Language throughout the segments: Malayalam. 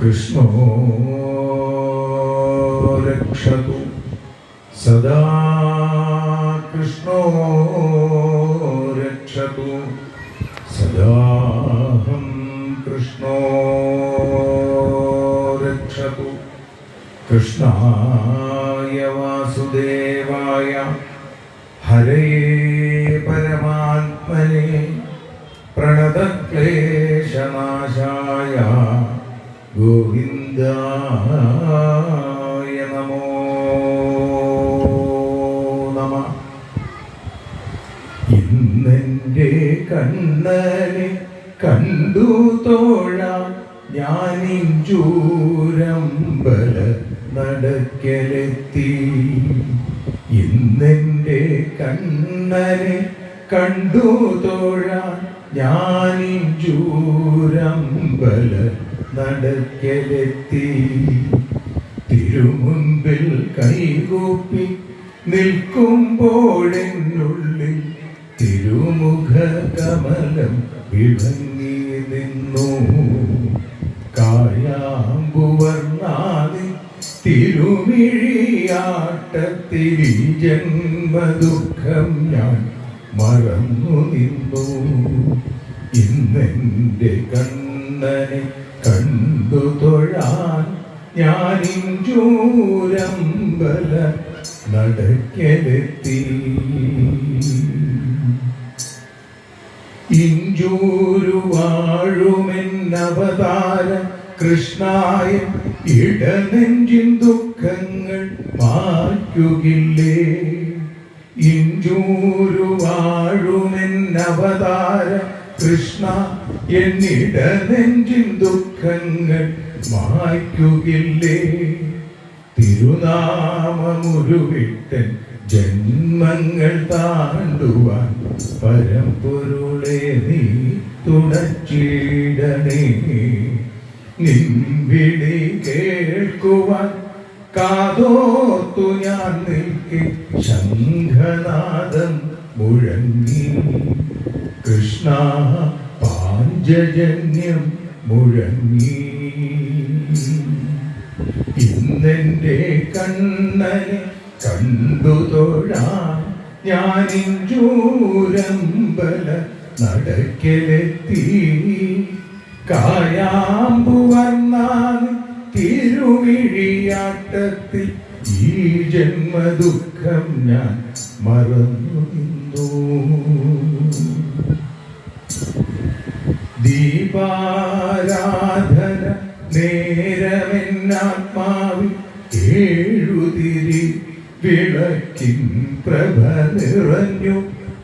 कृष्णो रक्षतु सदा कृष्णो रक्षतु सदाहं कृष्णो रक्षतु कृष्णाय वासुदेवाय हरे परमात्मने प्रणतक्लेशनाशाय ഗോവിന്ദായ നമോ നമ. ഇന്നെന്റെ കണ്ണനെ കണ്ടു തോഴാം ഞാനിഞ്ചൂരമ്പല നടക്കലെത്തി. ഇന്നെന്റെ കണ്ണനെ കണ്ടു തോഴാൻ ഞാനിഞ്ചൂരമ്പല നടക്കലെത്തി തിരുമുമ്പിൽ കൈകൂപ്പി നിൽക്കുമ്പോഴെന്നുള്ളിൽ തിരുമുഖ കമലം വിഭങ്ങി നിന്നു. കായാമ്പുവർണാതി തിരുമിഴിയാട്ടത്തിൽ ജന്മദുഃഖം ഞാൻ മറന്നു നിന്നു. ഇന്നെന്റെ കണ്ണനെ കണ്ടു തൊഴാൻ ഞാനിഞ്ചൂരമ്പല നടക്കലെത്തി ഇഞ്ചൂരു വാഴുമെന്നവതാര കൃഷ്ണായ ഇടനെഞ്ചിൻ ദുഃഖങ്ങൾ മാറ്റുകില്ലേ ഇഞ്ചൂരു വാഴുമെന്നവതാര എന്നിട നെഞ്ചിൻ ദുഃഖങ്ങൾ മായ്ക്കുകില്ലേ? തിരുനാമമുരുവിട്ടൻ ജന്മങ്ങൾ താണ്ടുവാൻ പരമ്പൊരുളെ നീ തുടച്ചിടണേ. നിൻവിളി കേൾക്കുവാൻ കാതോർത്തു ഞാൻ നിൽക്കെ ശംഖനാദം മുഴങ്ങി. കൃഷ്ണ പാഞ്ചജന്യം മുഴങ്ങി. ഇന്നെന്റെ കണ്ണനെ കണ്ടു തൊഴാൻ ഞാനിഞ്ചൂരമ്പല നടക്കലെത്തി. കായാമ്പുവർണാൻ തിരുവിഴിയാട്ടത്തിൽ ഈ ജന്മദുഃഖം ഞാൻ മറന്നു നിന്നു ദീപാരാധന നേരമെന്നാത്മാവിൽ ഏഴുതിരി വിളക്കിൻ പ്രഭ നിറഞ്ഞു.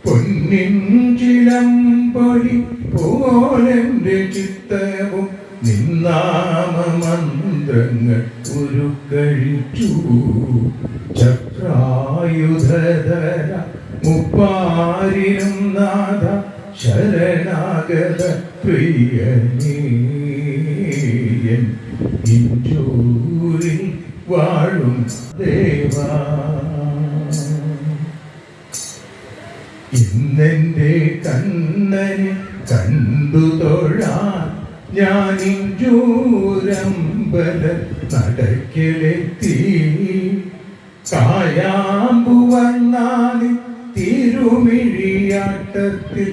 പൊന്നിൻ ചിലമ്പൊഴി പോലെന്റെ ചിത്തവും നിന്നാമ മന്ത്രങ്ങൾ ഉരുക്കഴിച്ചു. ചക്രായുധര മുപ്പാരിനും നാഥ ശരണാഗത പ്രിയനീയൻ ഇഞ്ചൂരിൽ വാഴും ദേവാ. ഇന്നെന്റെ കണ്ണന് കണ്ടു തൊഴാൻ ഞാനിഞ്ചൂരമ്പല നടക്കലെത്തി. കായാമ്പുവർണാനി തിരുമിഴിയാട്ടത്തിൽ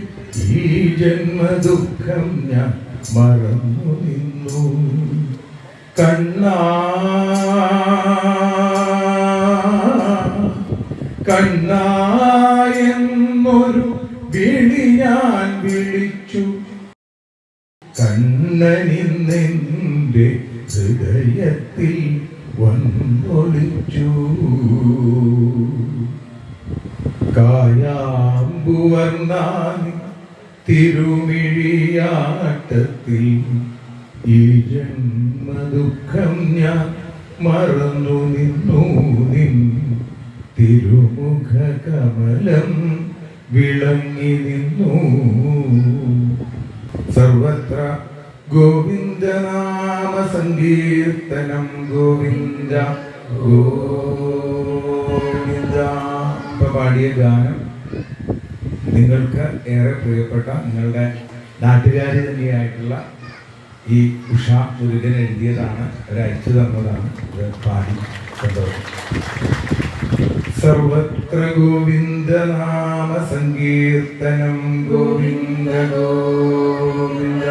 ഈ ജന്മദുഃഖം ഞാൻ മറന്നു നിന്നു. കണ്ണാ കണ്ണായെന്നൊരു വിളി ഞാൻ വിളിച്ചു. കണ്ണനിന്നെന്റെ ഹൃദയത്തിൽ വന്നൊളിച്ചു. കായാമ്പുവർണാനി തിരുമിഴിയാട്ടത്തിൽ ഈ ജന്മദുഃഖം ഞാൻ മറന്നു നിന്നു നിൻ തിരുമുഖ കമലം വിളങ്ങി നിന്നു. സർവത്ര ഗോവിന്ദനാമ സങ്കീർത്തനം ഗോവിന്ദ ഗോവിന്ദ. ഇപ്പൊ പാടിയ ഗാനം നിങ്ങൾക്ക് ഏറെ പ്രിയപ്പെട്ട നിങ്ങളുടെ നാട്ടുകാരി തന്നെയായിട്ടുള്ള ഈ ഉഷ മുരുകൻ എഴുതിയതാണ് ഒരയച്ചു തന്നതാണ്. ഇത് പാടി സന്തോഷം സർവത്ര ഗോവിന്ദ നാമ സങ്കീർത്തനം ഗോവിന്ദ ഗോവിന്ദ.